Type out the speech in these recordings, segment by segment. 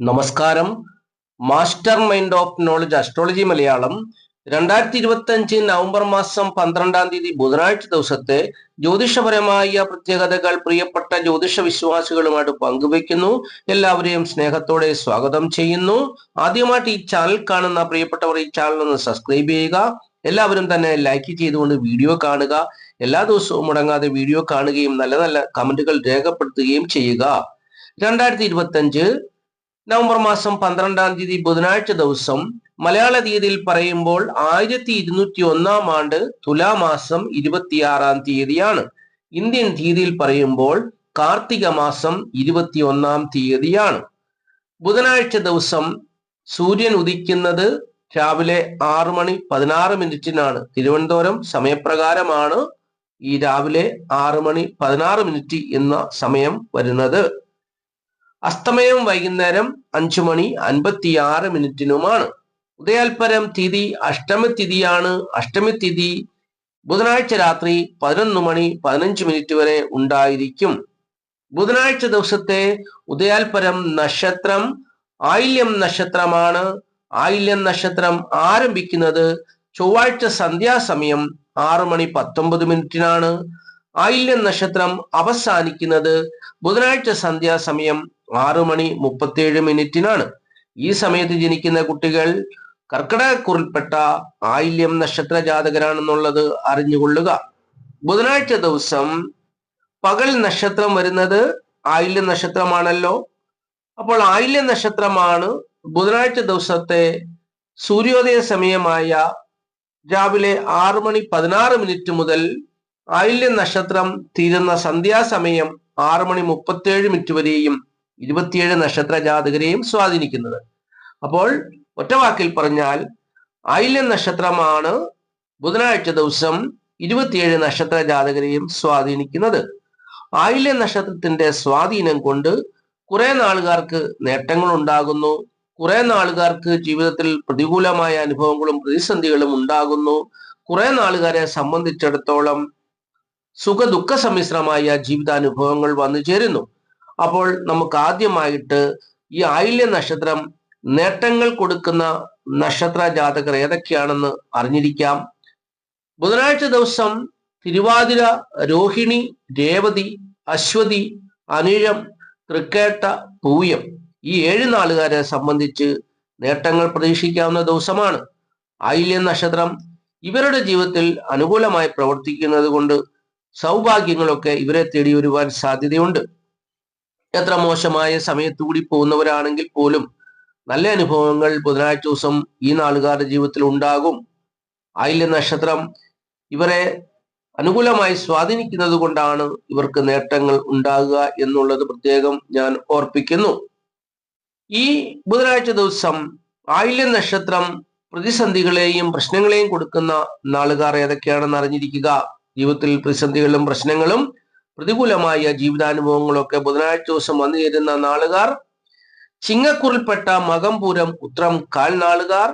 നമസ്കാരം. Master mind of knowledge astrology Malayalam. രണ്ടായിരത്തി ഇരുപത്തി അഞ്ച് നവംബർ മാസം പന്ത്രണ്ടാം തീയതി ബുധനാഴ്ച ദിവസത്തെ ജ്യോതിഷപരമായ പ്രത്യേകതകൾ പ്രിയപ്പെട്ട ജ്യോതിഷ വിശ്വാസികളുമായിട്ട് പങ്കുവയ്ക്കുന്നു. എല്ലാവരെയും സ്നേഹത്തോടെ സ്വാഗതം ചെയ്യുന്നു. ആദ്യമായിട്ട് ഈ ചാനൽ കാണുന്ന പ്രിയപ്പെട്ടവർ ഈ ചാനൽ ഒന്ന് സബ്സ്ക്രൈബ് ചെയ്യുക. എല്ലാവരും തന്നെ ലൈക്ക് ചെയ്തുകൊണ്ട് വീഡിയോ കാണുക. എല്ലാ ദിവസവും മുടങ്ങാതെ വീഡിയോ കാണുകയും നല്ല നല്ല കമന്റുകൾ രേഖപ്പെടുത്തുകയും ചെയ്യുക. രണ്ടായിരത്തി ഇരുപത്തി അഞ്ച് നവംബർ മാസം പന്ത്രണ്ടാം തീയതി ബുധനാഴ്ച ദിവസം മലയാള തീയതിയിൽ പറയുമ്പോൾ ആയിരത്തി ഇരുന്നൂറ്റി ഒന്നാം ആണ്ട് തുലാമാസം ഇരുപത്തിയാറാം തീയതിയാണ്. ഇന്ത്യൻ തീയതിയിൽ പറയുമ്പോൾ കാർത്തിക മാസം ഇരുപത്തി ഒന്നാം തീയതിയാണ്. ബുധനാഴ്ച ദിവസം സൂര്യൻ ഉദിക്കുന്നത് രാവിലെ ആറ് മണി പതിനാറ് മിനിറ്റിനാണ്. തിരുവനന്തപുരം സമയപ്രകാരമാണ് ഈ രാവിലെ ആറ് മണി പതിനാറ് മിനിറ്റ് എന്ന സമയം വരുന്നത്. അസ്തമയം വൈകുന്നേരം അഞ്ചു മണി അൻപത്തിയാറ് മിനിറ്റിനുമാണ്. ഉദയാൽപരം തിഥി അഷ്ടമ തിഥിയാണ്. അഷ്ടമി തിഥി ബുധനാഴ്ച രാത്രി പതിനൊന്ന് മണി പതിനഞ്ച് മിനിറ്റ് വരെ ഉണ്ടായിരിക്കും. ബുധനാഴ്ച ദിവസത്തെ ഉദയാൽപരം നക്ഷത്രം ആയില്യം നക്ഷത്രമാണ്. ആയില്യം നക്ഷത്രം ആരംഭിക്കുന്നത് ചൊവ്വാഴ്ച സന്ധ്യാസമയം ആറു മണി പത്തൊമ്പത് മിനിറ്റിനാണ്. ആയില്യം നക്ഷത്രം അവസാനിക്കുന്നത് ബുധനാഴ്ച സന്ധ്യാസമയം ആറ് മണി മുപ്പത്തിയേഴ് മിനിറ്റിനാണ്. ഈ സമയത്ത് ജനിക്കുന്ന കുട്ടികൾ കർക്കിടകക്കുറിൽപ്പെട്ട ആയില്യം നക്ഷത്ര ജാതകരാണെന്നുള്ളത് അറിഞ്ഞുകൊള്ളുക. ബുധനാഴ്ച ദിവസം പകൽ നക്ഷത്രം വരുന്നത് ആയില്യം നക്ഷത്രമാണല്ലോ. അപ്പോൾ ആയില്യം നക്ഷത്രമാണ് ബുധനാഴ്ച ദിവസത്തെ സൂര്യോദയ സമയമായ രാവിലെ ആറ് മണി പതിനാറ് മിനിറ്റ് മുതൽ ആയില്യം നക്ഷത്രം തീരുന്ന സന്ധ്യാസമയം ആറ് മണി മുപ്പത്തിയേഴ് മിനിറ്റ് വരെയും ഇരുപത്തിയേഴ് നക്ഷത്ര ജാതകരെയും സ്വാധീനിക്കുന്നത്. അപ്പോൾ ഒറ്റ വാക്കിൽ പറഞ്ഞാൽ ആയില്യം നക്ഷത്രമാണ് ബുധനാഴ്ച ദിവസം ഇരുപത്തിയേഴ് നക്ഷത്ര ജാതകരെയും സ്വാധീനിക്കുന്നത്. ആയില്യം നക്ഷത്രത്തിന്റെ സ്വാധീനം കൊണ്ട് കുറെ നാളുകാർക്ക് നേട്ടങ്ങൾ ഉണ്ടാകുന്നു കുറെ നാളുകാർക്ക് ജീവിതത്തിൽ പ്രതികൂലമായ അനുഭവങ്ങളും പ്രതിസന്ധികളും ഉണ്ടാകുന്നു. കുറെ നാളുകാരെ സംബന്ധിച്ചിടത്തോളം സുഖ ദുഃഖ സമ്മിശ്രമായ ജീവിതാനുഭവങ്ങൾ വന്നു ചേരുന്നു. അപ്പോൾ നമുക്ക് ആദ്യമായിട്ട് ഈ ആയില്യ നക്ഷത്രം നേട്ടങ്ങൾ കൊടുക്കുന്ന നക്ഷത്ര ജാതകർ ഏതൊക്കെയാണെന്ന് അറിഞ്ഞിരിക്കാം. ബുധനാഴ്ച ദിവസം തിരുവാതിര രോഹിണി രേവതി അശ്വതി അനിഴം തൃക്കേട്ട പൂയം ഈ ഏഴ് നാളുകാരെ സംബന്ധിച്ച് നേട്ടങ്ങൾ പ്രതീക്ഷിക്കാവുന്ന ദിവസമാണ്. ആയില്യ നക്ഷത്രം ഇവരുടെ ജീവിതത്തിൽ അനുകൂലമായി പ്രവർത്തിക്കുന്നത് കൊണ്ട് സൗഭാഗ്യങ്ങളൊക്കെ ഇവരെ തേടി വരുവാൻ സാധ്യതയുണ്ട്. എത്ര മോശമായ സമയത്തുകൂടി പോകുന്നവരാണെങ്കിൽ പോലും നല്ല അനുഭവങ്ങൾ ബുധനാഴ്ച ദിവസം ഈ നാളുകാരുടെ ജീവിതത്തിൽ ഉണ്ടാകും. ആയില്യ നക്ഷത്രം ഇവരെ അനുകൂലമായി സ്വാധീനിക്കുന്നത് കൊണ്ടാണ് ഇവർക്ക് നേട്ടങ്ങൾ ഉണ്ടാകുക എന്നുള്ളത് പ്രത്യേകം ഞാൻ ഓർപ്പിക്കുന്നു. ഈ ബുധനാഴ്ച ദിവസം ആയില്യ നക്ഷത്രം പ്രതിസന്ധികളെയും പ്രശ്നങ്ങളെയും കൊടുക്കുന്ന നാളുകാർ ഏതൊക്കെയാണെന്ന് അറിഞ്ഞിരിക്കുക. ജീവിതത്തിൽ പ്രതിസന്ധികളും പ്രശ്നങ്ങളും പ്രതികൂലമായ ജീവിതാനുഭവങ്ങളൊക്കെ ബുധനാഴ്ച ദിവസം വന്നു ചേരുന്ന നാളുകാർ ചിങ്ങക്കുറിൽപ്പെട്ട മകംപൂരം ഉത്രം കാൽനാളുകാർ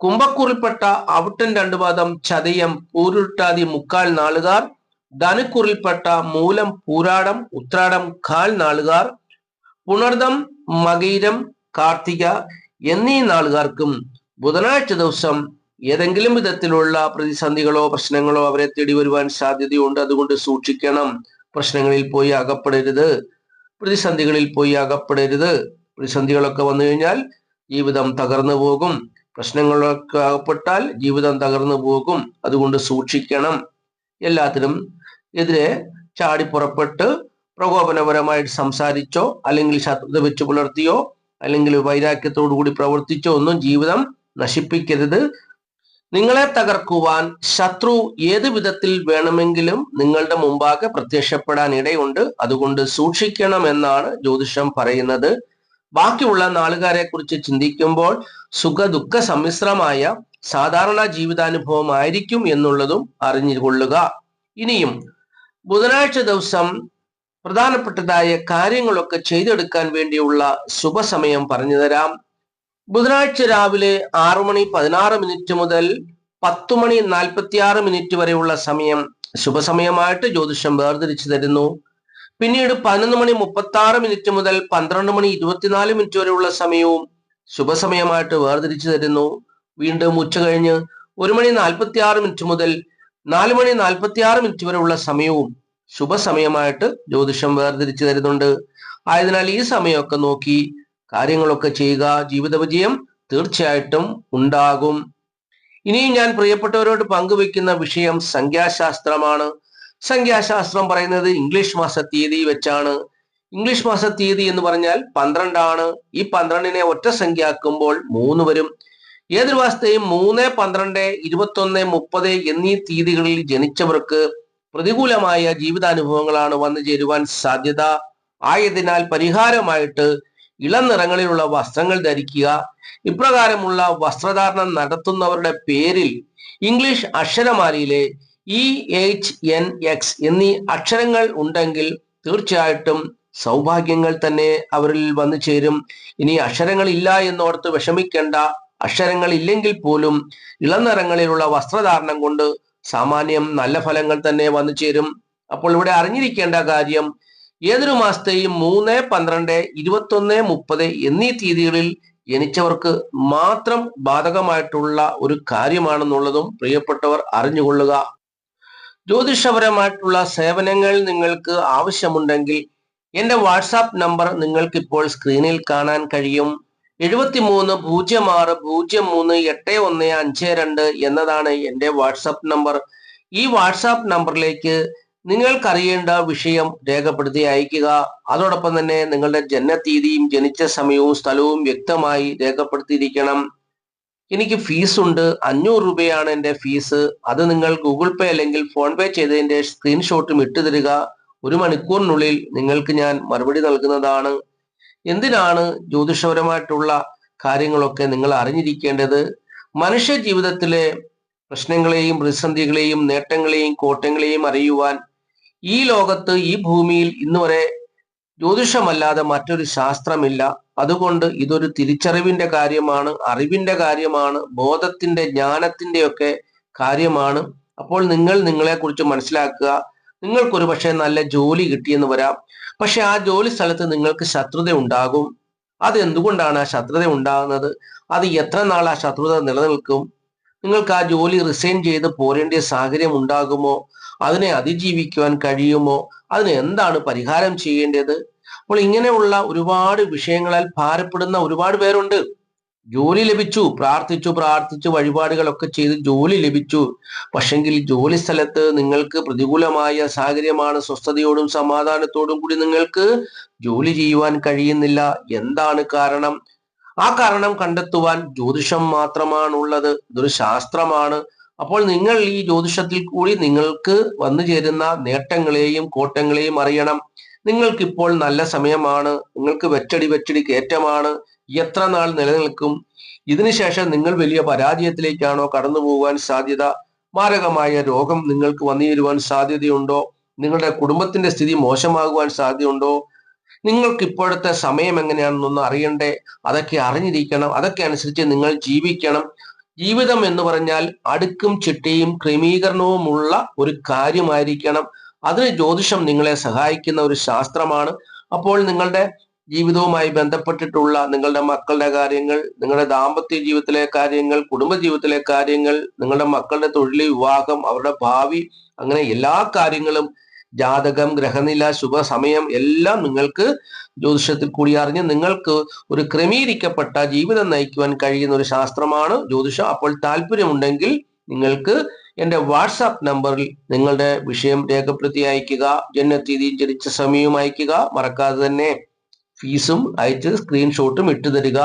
കുംഭക്കുറിൽപ്പെട്ട അവിട്ടൻ രണ്ടുപാദം ചതയം പൂരുട്ടാതി മുക്കാൽ നാളുകാർ ധനുക്കുറിൽപ്പെട്ട മൂലം പൂരാടം ഉത്രാടം കാൽ നാളുകാർ പുണർദം മകീരം കാർത്തിക എന്നീ നാളുകാർക്കും ബുധനാഴ്ച ദിവസം ഏതെങ്കിലും വിധത്തിലുള്ള പ്രതിസന്ധികളോ പ്രശ്നങ്ങളോ അവരെ തേടി വരുവാൻ സാധ്യതയുണ്ട്. അതുകൊണ്ട് സൂക്ഷിക്കണം. പ്രശ്നങ്ങളിൽ പോയി അകപ്പെടരുത്. പ്രതിസന്ധികളിൽ പോയി അകപ്പെടരുത്. പ്രതിസന്ധികളൊക്കെ വന്നു കഴിഞ്ഞാൽ ജീവിതം തകർന്നു പോകും. പ്രശ്നങ്ങളൊക്കെ അകപ്പെട്ടാൽ ജീവിതം തകർന്നു പോകും. അതുകൊണ്ട് സൂക്ഷിക്കണം. എല്ലാത്തിനും എതിരെ ചാടി പുറപ്പെട്ട് പ്രകോപനപരമായിട്ട് സംസാരിച്ചോ അല്ലെങ്കിൽ ശത്രുത വെച്ച് പുലർത്തിയോ അല്ലെങ്കിൽ വൈരാഗ്യത്തോടു കൂടി പ്രവർത്തിച്ചോ ഒന്നും ജീവിതം നശിപ്പിക്കരുത്. നിങ്ങളെ തകർക്കുവാൻ ശത്രു ഏത് വിധത്തിൽ വേണമെങ്കിലും നിങ്ങളുടെ മുമ്പാകെ പ്രത്യക്ഷപ്പെടാൻ ഇടയുണ്ട്. അതുകൊണ്ട് സൂക്ഷിക്കണം എന്നാണ് ജ്യോതിഷം പറയുന്നത്. ബാക്കിയുള്ള നാളുകാരെ കുറിച്ച് ചിന്തിക്കുമ്പോൾ സുഖ ദുഃഖ സമ്മിശ്രമായ സാധാരണ ജീവിതാനുഭവം ആയിരിക്കും എന്നുള്ളതും അറിഞ്ഞുകൊള്ളുക. ഇനിയും ബുധനാഴ്ച ദിവസം പ്രധാനപ്പെട്ടതായ കാര്യങ്ങളൊക്കെ ചെയ്തെടുക്കാൻ വേണ്ടിയുള്ള ശുഭസമയം പറഞ്ഞു തരാം. ബുധനാഴ്ച രാവിലെ ആറു മണി പതിനാറ് മിനിറ്റ് മുതൽ പത്തു മണി നാൽപ്പത്തിയാറ് മിനിറ്റ് വരെയുള്ള സമയം ശുഭസമയമായിട്ട് ജ്യോതിഷം വേർതിരിച്ചു തരുന്നു. പിന്നീട് പതിനൊന്ന് മണി മുപ്പത്തി ആറ് മിനിറ്റ് മുതൽ പന്ത്രണ്ട് മണി ഇരുപത്തിനാല് മിനിറ്റ് വരെയുള്ള സമയവും ശുഭസമയമായിട്ട് വേർതിരിച്ചു തരുന്നു. വീണ്ടും ഉച്ച കഴിഞ്ഞ് ഒരു മണി നാൽപ്പത്തി ആറ് മിനിറ്റ് മുതൽ നാല് മണി നാൽപ്പത്തി ആറ് മിനിറ്റ് വരെയുള്ള സമയവും ശുഭസമയമായിട്ട് ജ്യോതിഷം വേർതിരിച്ചു തരുന്നുണ്ട്. ആയതിനാൽ ഈ സമയമൊക്കെ നോക്കി കാര്യങ്ങളൊക്കെ ചെയ്യുക ജീവിത വിജയം തീർച്ചയായിട്ടും ഉണ്ടാകും. ഇനിയും ഞാൻ പ്രിയപ്പെട്ടവരോട് പങ്കുവെക്കുന്ന വിഷയം സംഖ്യാശാസ്ത്രമാണ്. സംഖ്യാശാസ്ത്രം പറയുന്നത് ഇംഗ്ലീഷ് മാസ തീയതി വെച്ചാണ്. ഇംഗ്ലീഷ് മാസ തീയതി എന്ന് പറഞ്ഞാൽ പന്ത്രണ്ടാണ്. ഈ പന്ത്രണ്ടിനെ ഒറ്റ സംഖ്യ ആക്കുമ്പോൾ മൂന്ന് വരും. ഏതൊരു മാസത്തെയും മൂന്ന് പന്ത്രണ്ട് ഇരുപത്തൊന്ന് മുപ്പത് എന്നീ തീയതികളിൽ ജനിച്ചവർക്ക് പ്രതികൂലമായ ജീവിതാനുഭവങ്ങളാണ് വന്നു ചേരുവാൻ സാധ്യത. ആയതിനാൽ പരിഹാരമായിട്ട് ഇളം നിറങ്ങളിലുള്ള വസ്ത്രങ്ങൾ ധരിക്കുക ഇപ്രകാരമുള്ള വസ്ത്രധാരണം നടത്തുന്നവരുടെ പേരിൽ ഇംഗ്ലീഷ് അക്ഷരമാലയിലെ ഇ എച്ച് എൻ എക്സ് എന്നീ അക്ഷരങ്ങൾ ഉണ്ടെങ്കിൽ തീർച്ചയായിട്ടും സൗഭാഗ്യങ്ങൾ തന്നെ അവരിൽ വന്നു ചേരും. ഇനി അക്ഷരങ്ങൾ ഇല്ല എന്നോർത്ത് വിഷമിക്കേണ്ട അക്ഷരങ്ങൾ ഇല്ലെങ്കിൽ പോലും ഇളനിറങ്ങളിലുള്ള വസ്ത്രധാരണം കൊണ്ട് സാമാന്യം നല്ല ഫലങ്ങൾ തന്നെ വന്നു ചേരും. അപ്പോൾ ഇവിടെ അറിഞ്ഞിരിക്കേണ്ട കാര്യം ഏതൊരു മാസത്തെയും മൂന്ന് പന്ത്രണ്ട് ഇരുപത്തൊന്ന് മുപ്പത് എന്നീ തീയതികളിൽ ജനിച്ചവർക്ക് മാത്രം ബാധകമായിട്ടുള്ള ഒരു കാര്യമാണെന്നുള്ളതും പ്രിയപ്പെട്ടവർ അറിഞ്ഞുകൊള്ളുക. ജ്യോതിഷപരമായിട്ടുള്ള സേവനങ്ങൾ നിങ്ങൾക്ക് ആവശ്യമുണ്ടെങ്കിൽ എന്റെ വാട്സാപ്പ് നമ്പർ നിങ്ങൾക്ക് ഇപ്പോൾ സ്ക്രീനിൽ കാണാൻ കഴിയും. എഴുപത്തിമൂന്ന് പൂജ്യം ആറ് പൂജ്യം മൂന്ന് എട്ട് ഒന്ന് അഞ്ച് രണ്ട് എന്നതാണ് എന്റെ വാട്സാപ്പ് നമ്പർ. ഈ വാട്സാപ്പ് നമ്പറിലേക്ക് നിങ്ങൾക്കറിയേണ്ട വിഷയം രേഖപ്പെടുത്തി അയക്കുക അതോടൊപ്പം തന്നെ നിങ്ങളുടെ ജനനത്തീയതിയും ജനിച്ച സമയവും സ്ഥലവും വ്യക്തമായി രേഖപ്പെടുത്തിയിരിക്കണം. എനിക്ക് ഫീസ് ഉണ്ട്. അഞ്ഞൂറ് രൂപയാണ് എന്റെ ഫീസ് അത് നിങ്ങൾ ഗൂഗിൾ പേ അല്ലെങ്കിൽ ഫോൺ പേ ചെയ്തതിന്റെ സ്ക്രീൻഷോട്ടും ഇട്ടു തരിക. ഒരു മണിക്കൂറിനുള്ളിൽ നിങ്ങൾക്ക് ഞാൻ മറുപടി നൽകുന്നതാണ്. എന്തിനാണ് ജ്യോതിഷപരമായിട്ടുള്ള കാര്യങ്ങളൊക്കെ നിങ്ങൾ അറിഞ്ഞിരിക്കേണ്ടത്? മനുഷ്യ ജീവിതത്തിലെ പ്രശ്നങ്ങളെയും പ്രതിസന്ധികളെയും നേട്ടങ്ങളെയും കോട്ടങ്ങളെയും അറിയുവാൻ ഈ ലോകത്ത് ഈ ഭൂമിയിൽ ഇന്ന് വരെ ജ്യോതിഷമല്ലാതെ മറ്റൊരു ശാസ്ത്രമില്ല. അതുകൊണ്ട് ഇതൊരു തിരിച്ചറിവിന്റെ കാര്യമാണ് അറിവിന്റെ കാര്യമാണ് ബോധത്തിന്റെ ജ്ഞാനത്തിന്റെ ഒക്കെ കാര്യമാണ്. അപ്പോൾ നിങ്ങൾ നിങ്ങളെ കുറിച്ച് മനസ്സിലാക്കുക. നിങ്ങൾക്കൊരു പക്ഷേ നല്ല ജോലി കിട്ടിയെന്ന് വരാം. പക്ഷെ ആ ജോലി സ്ഥലത്ത് നിങ്ങൾക്ക് ശത്രുത ഉണ്ടാകും. അത് എന്തുകൊണ്ടാണ് ആ ശത്രുത ഉണ്ടാകുന്നത്? അത് എത്ര നാൾ ആ ശത്രുത നിലനിൽക്കും? നിങ്ങൾക്ക് ആ ജോലി റിസൈൻ ചെയ്ത് പോരേണ്ട സാഹചര്യം ഉണ്ടാകുമോ? അതിനെ അതിജീവിക്കുവാൻ കഴിയുമോ? അതിന് എന്താണ് പരിഹാരം ചെയ്യേണ്ടത്? അപ്പോൾ ഇങ്ങനെയുള്ള ഒരുപാട് വിഷയങ്ങളാൽ ഭാരപ്പെടുന്ന ഒരുപാട് പേരുണ്ട്. ജോലി ലഭിച്ചു പ്രാർത്ഥിച്ചു പ്രാർത്ഥിച്ചു വഴിപാടുകളൊക്കെ ചെയ്ത് ജോലി ലഭിച്ചു. പക്ഷെങ്കിൽ ജോലി സ്ഥലത്ത് നിങ്ങൾക്ക് പ്രതികൂലമായ സാഹചര്യമാണ്. സ്വസ്ഥതയോടും സമാധാനത്തോടും കൂടി നിങ്ങൾക്ക് ജോലി ചെയ്യുവാൻ കഴിയുന്നില്ല. എന്താണ് കാരണം? ആ കാരണം കണ്ടെത്തുവാൻ ജ്യോതിഷം മാത്രമാണുള്ളത്. ഇതൊരു ശാസ്ത്രമാണ്. അപ്പോൾ നിങ്ങൾ ഈ ജ്യോതിഷത്തിൽ കൂടി നിങ്ങൾക്ക് വന്നു ചേരുന്ന നേട്ടങ്ങളെയും കോട്ടങ്ങളെയും അറിയണം. നിങ്ങൾക്കിപ്പോൾ നല്ല സമയമാണ്. നിങ്ങൾക്ക് വെച്ചടി വെച്ചടി കയറ്റമാണ്. എത്ര നാൾ നിലനിൽക്കും? ഇതിനുശേഷം നിങ്ങൾ വലിയ പരാജയത്തിലേക്കാണോ കടന്നു പോകാൻ സാധ്യത? മാരകമായ രോഗം നിങ്ങൾക്ക് വന്നു ചേരുവാൻ സാധ്യതയുണ്ടോ? നിങ്ങളുടെ കുടുംബത്തിന്റെ സ്ഥിതി മോശമാകുവാൻ സാധ്യതയുണ്ടോ? നിങ്ങൾക്ക് ഇപ്പോഴത്തെ സമയം എങ്ങനെയാണെന്നൊന്ന് അറിയണ്ടേ? അതൊക്കെ അറിഞ്ഞിരിക്കണം. അതൊക്കെ അനുസരിച്ച് നിങ്ങൾ ജീവിക്കണം. ജീവിതം എന്ന് പറഞ്ഞാൽ അടുക്കും ചിട്ടയും ക്രമീകരണവുമുള്ള ഒരു കാര്യമായിരിക്കണം. അതിന് ജ്യോതിഷം നിങ്ങളെ സഹായിക്കുന്ന ഒരു ശാസ്ത്രമാണ്. അപ്പോൾ നിങ്ങളുടെ ജീവിതവുമായി ബന്ധപ്പെട്ടിട്ടുള്ള നിങ്ങളുടെ മക്കളുടെ കാര്യങ്ങൾ നിങ്ങളുടെ ദാമ്പത്യ ജീവിതത്തിലെ കാര്യങ്ങൾ കുടുംബ ജീവിതത്തിലെ കാര്യങ്ങൾ നിങ്ങളുടെ മക്കളുടെ തൊഴിൽ വിവാഹം അവരുടെ ഭാവി അങ്ങനെ എല്ലാ കാര്യങ്ങളും ജാതകം ഗ്രഹനില ശുഭസമയം എല്ലാം നിങ്ങൾക്ക് ജ്യോതിഷത്തിൽ കൂടി അറിഞ്ഞ് നിങ്ങൾക്ക് ഒരു ക്രമീകരിക്കപ്പെട്ട ജീവിതം നയിക്കുവാൻ കഴിയുന്ന ഒരു ശാസ്ത്രമാണ് ജ്യോതിഷം. അപ്പോൾ താല്പര്യമുണ്ടെങ്കിൽ നിങ്ങൾക്ക് എന്റെ വാട്സാപ്പ് നമ്പറിൽ നിങ്ങളുടെ വിഷയം രേഖപ്പെടുത്തി അയക്കുക ജനനത്തീയതിയും ജനിച്ച സമയവും അയക്കുക മറക്കാതെ തന്നെ ഫീസും അയച്ച് സ്ക്രീൻഷോട്ടും ഇട്ടു തരിക.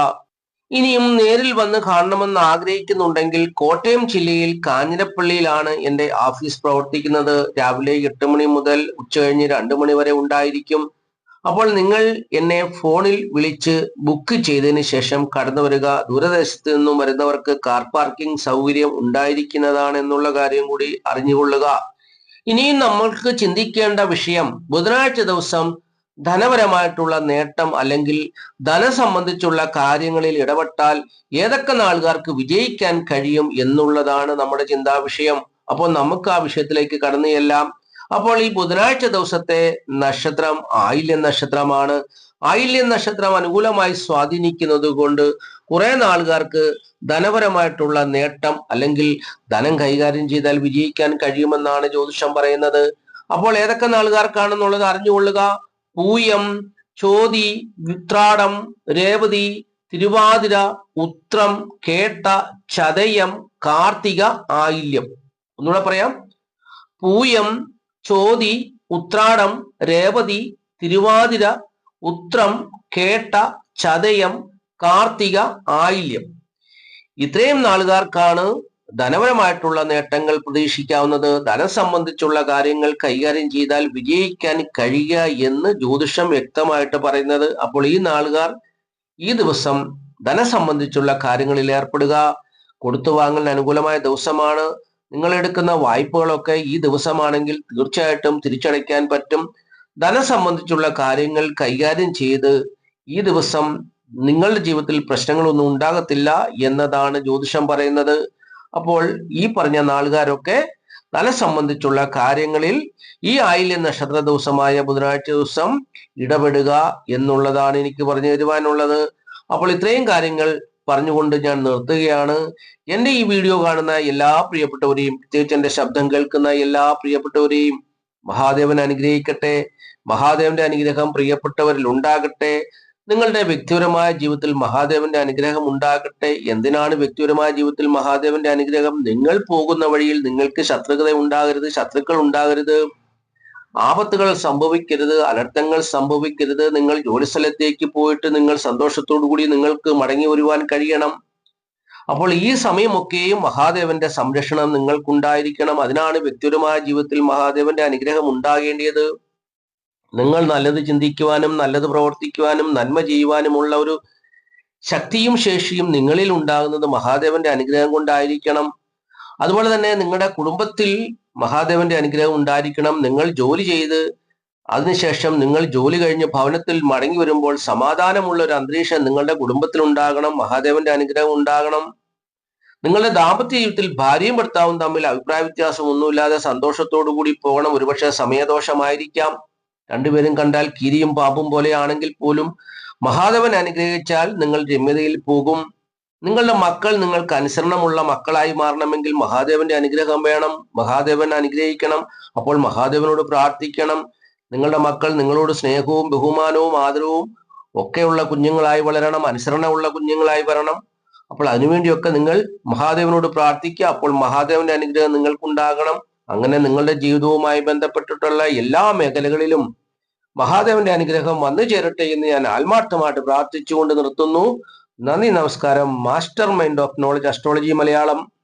ഇനിയും നേരിൽ വന്ന് കാണണമെന്ന് ആഗ്രഹിക്കുന്നുണ്ടെങ്കിൽ കോട്ടയം ജില്ലയിൽ കാഞ്ഞിരപ്പള്ളിയിലാണ് എന്റെ ഓഫീസ് പ്രവർത്തിക്കുന്നത്. രാവിലെ എട്ട് മണി മുതൽ ഉച്ചകഴിഞ്ഞ് രണ്ട് മണി വരെ ഉണ്ടായിരിക്കും. അപ്പോൾ നിങ്ങൾ എന്നെ ഫോണിൽ വിളിച്ച് ബുക്ക് ചെയ്തതിന് ശേഷം കടന്നു വരിക. ദൂരദേശത്ത് നിന്നും വരുന്നവർക്ക് കാർ പാർക്കിംഗ് സൗകര്യം ഉണ്ടായിരിക്കുന്നതാണ് എന്നുള്ള കാര്യം കൂടി അറിഞ്ഞുകൊള്ളുക. ഇനിയും നമ്മൾക്ക് ചിന്തിക്കേണ്ട വിഷയം ബുധനാഴ്ച ദിവസം ധനപരമായിട്ടുള്ള നേട്ടം അല്ലെങ്കിൽ ധനം സംബന്ധിച്ചുള്ള കാര്യങ്ങളിൽ ഇടപെട്ടാൽ ഏതൊക്കെ നാളുകാർക്ക് വിജയിക്കാൻ കഴിയും എന്നുള്ളതാണ് നമ്മുടെ ചിന്താ വിഷയം അപ്പോൾ നമുക്ക് ആ വിഷയത്തിലേക്ക് കടന്നു ചെല്ലാം. അപ്പോൾ ഈ ബുധനാഴ്ച ദിവസത്തെ നക്ഷത്രം ആയില്യ നക്ഷത്രമാണ്. ആയില്യ നക്ഷത്രം അനുകൂലമായി സ്വാധീനിക്കുന്നത് കൊണ്ട് കുറെ നാളുകാർക്ക് ധനപരമായിട്ടുള്ള നേട്ടം അല്ലെങ്കിൽ ധനം കൈകാര്യം ചെയ്താൽ വിജയിക്കാൻ കഴിയുമെന്നാണ് ജ്യോതിഷം പറയുന്നത്. അപ്പോൾ ഏതൊക്കെ നാളുകാർക്കാണെന്നുള്ളത് അറിഞ്ഞുകൊള്ളുക. പൂയം ചോതി വിത്രാടം രേവതി തിരുവാതിര ഉത്രം കേട്ട ചതയം കാർത്തിക ആയില്യം. ഒന്നുകൂടെ പറയാം. പൂയം ചോതി ഉത്രാടം രേവതി തിരുവാതിര ഉത്രം കേട്ട ചതയം കാർത്തിക ആയില്യം. ഇത്രയും നാളുകാർക്കാണ് ധനപരമായിട്ടുള്ള നേട്ടങ്ങൾ പ്രതീക്ഷിക്കാവുന്നത് ധനം സംബന്ധിച്ചുള്ള കാര്യങ്ങൾ കൈകാര്യം ചെയ്താൽ വിജയിക്കാൻ കഴിയുക എന്ന് ജ്യോതിഷം വ്യക്തമായിട്ട് പറയുന്നത്. അപ്പോൾ ഈ നാളുകാർ ഈ ദിവസം ധനം സംബന്ധിച്ചുള്ള കാര്യങ്ങളിൽ ഏർപ്പെടുക. കൊടുത്തു വാങ്ങലിന് അനുകൂലമായ ദിവസമാണ്. നിങ്ങൾ എടുക്കുന്ന വായ്പകളൊക്കെ ഈ ദിവസമാണെങ്കിൽ തീർച്ചയായിട്ടും തിരിച്ചടയ്ക്കാൻ പറ്റും. ധനം സംബന്ധിച്ചുള്ള കാര്യങ്ങൾ കൈകാര്യം ചെയ്ത് ഈ ദിവസം നിങ്ങളുടെ ജീവിതത്തിൽ പ്രശ്നങ്ങളൊന്നും ഉണ്ടാകത്തില്ല എന്നതാണ് ജ്യോതിഷം പറയുന്നത്. അപ്പോൾ ഈ പറഞ്ഞ നാളുകാരൊക്കെ തല സംബന്ധിച്ചുള്ള കാര്യങ്ങളിൽ ഈ ആയില്യ നക്ഷത്ര ദിവസമായ ബുധനാഴ്ച ദിവസം ഇടപെടുക എന്നുള്ളതാണ് എനിക്ക് പറഞ്ഞു തരുവാനുള്ളത്. അപ്പോൾ ഇത്രയും കാര്യങ്ങൾ പറഞ്ഞുകൊണ്ട് ഞാൻ നിർത്തുകയാണ്. എന്റെ ഈ വീഡിയോ കാണുന്ന എല്ലാ പ്രിയപ്പെട്ടവരെയും പ്രത്യേകിച്ച് എന്റെ ശബ്ദം കേൾക്കുന്ന എല്ലാ പ്രിയപ്പെട്ടവരെയും മഹാദേവൻ അനുഗ്രഹിക്കട്ടെ. മഹാദേവന്റെ അനുഗ്രഹം പ്രിയപ്പെട്ടവരിൽ ഉണ്ടാകട്ടെ. നിങ്ങളുടെ വ്യക്തിപരമായ ജീവിതത്തിൽ മഹാദേവന്റെ അനുഗ്രഹം ഉണ്ടാകട്ടെ. എന്തിനാണ് വ്യക്തിപരമായ ജീവിതത്തിൽ മഹാദേവന്റെ അനുഗ്രഹം? നിങ്ങൾ പോകുന്ന വഴിയിൽ നിങ്ങൾക്ക് ശത്രുത ഉണ്ടാകരുത് ശത്രുക്കൾ ഉണ്ടാകരുത്. ആപത്തുകൾ സംഭവിക്കരുത് അനർത്ഥങ്ങൾ സംഭവിക്കരുത്. നിങ്ങൾ ജോലിസ്ഥലത്തേക്ക് പോയിട്ട് നിങ്ങൾ സന്തോഷത്തോടു കൂടി നിങ്ങൾക്ക് മടങ്ങി വരുവാൻ കഴിയണം. അപ്പോൾ ഈ സമയമൊക്കെയും മഹാദേവന്റെ സംരക്ഷണം നിങ്ങൾക്കുണ്ടായിരിക്കണം. അതിനാണ് വ്യക്തിപരമായ ജീവിതത്തിൽ മഹാദേവന്റെ അനുഗ്രഹം ഉണ്ടാകേണ്ടത്. നിങ്ങൾ നല്ലത് ചിന്തിക്കുവാനും നല്ലത് പ്രവർത്തിക്കുവാനും നന്മ ചെയ്യുവാനുമുള്ള ഒരു ശക്തിയും ശേഷിയും നിങ്ങളിൽ ഉണ്ടാകുന്നത് മഹാദേവന്റെ അനുഗ്രഹം കൊണ്ടായിരിക്കണം. അതുപോലെ തന്നെ നിങ്ങളുടെ കുടുംബത്തിൽ മഹാദേവന്റെ അനുഗ്രഹം ഉണ്ടായിരിക്കണം. നിങ്ങൾ ജോലി ചെയ്ത് അതിനുശേഷം നിങ്ങൾ ജോലി കഴിഞ്ഞ് ഭവനത്തിൽ മടങ്ങി വരുമ്പോൾ സമാധാനമുള്ള ഒരു അന്തരീക്ഷം നിങ്ങളുടെ കുടുംബത്തിൽ ഉണ്ടാകണം. മഹാദേവന്റെ അനുഗ്രഹം ഉണ്ടാകണം. നിങ്ങളുടെ ദാമ്പത്യ ജീവിതത്തിൽ ഭാര്യയും ഭർത്താവും തമ്മിൽ അഭിപ്രായ വ്യത്യാസം ഒന്നുമില്ലാതെ സന്തോഷത്തോടു കൂടി പോകണം. ഒരുപക്ഷെ സമയദോഷമായിരിക്കാം. രണ്ടുപേരും കണ്ടാൽ കീരിയും പാപ്പും പോലെയാണെങ്കിൽ പോലും മഹാദേവൻ അനുഗ്രഹിച്ചാൽ നിങ്ങൾ രമ്യതയിൽ പോകും. നിങ്ങളുടെ മക്കൾ നിങ്ങൾക്ക് അനുസരണമുള്ള മക്കളായി മാറണമെങ്കിൽ മഹാദേവന്റെ അനുഗ്രഹം വേണം. മഹാദേവൻ അനുഗ്രഹിക്കണം. അപ്പോൾ മഹാദേവനോട് പ്രാർത്ഥിക്കണം. നിങ്ങളുടെ മക്കൾ നിങ്ങളോട് സ്നേഹവും ബഹുമാനവും ആദരവും ഒക്കെയുള്ള കുഞ്ഞുങ്ങളായി വളരണം. അനുസരണമുള്ള കുഞ്ഞുങ്ങളായി വരണം. അപ്പോൾ അതിനുവേണ്ടിയൊക്കെ നിങ്ങൾ മഹാദേവനോട് പ്രാർത്ഥിക്കുക. അപ്പോൾ മഹാദേവന്റെ അനുഗ്രഹം നിങ്ങൾക്കുണ്ടാകണം. അങ്ങനെ നിങ്ങളുടെ ജീവിതവുമായി ബന്ധപ്പെട്ടിട്ടുള്ള എല്ലാ മേഖലകളിലും മഹാദേവന്റെ അനുഗ്രഹം വന്നു ചേരട്ടെ എന്ന് ഞാൻ ആത്മാർത്ഥമായിട്ട് പ്രാർത്ഥിച്ചുകൊണ്ട് നിർത്തുന്നു. നന്ദി നമസ്കാരം. Master mind of knowledge astrology Malayalam.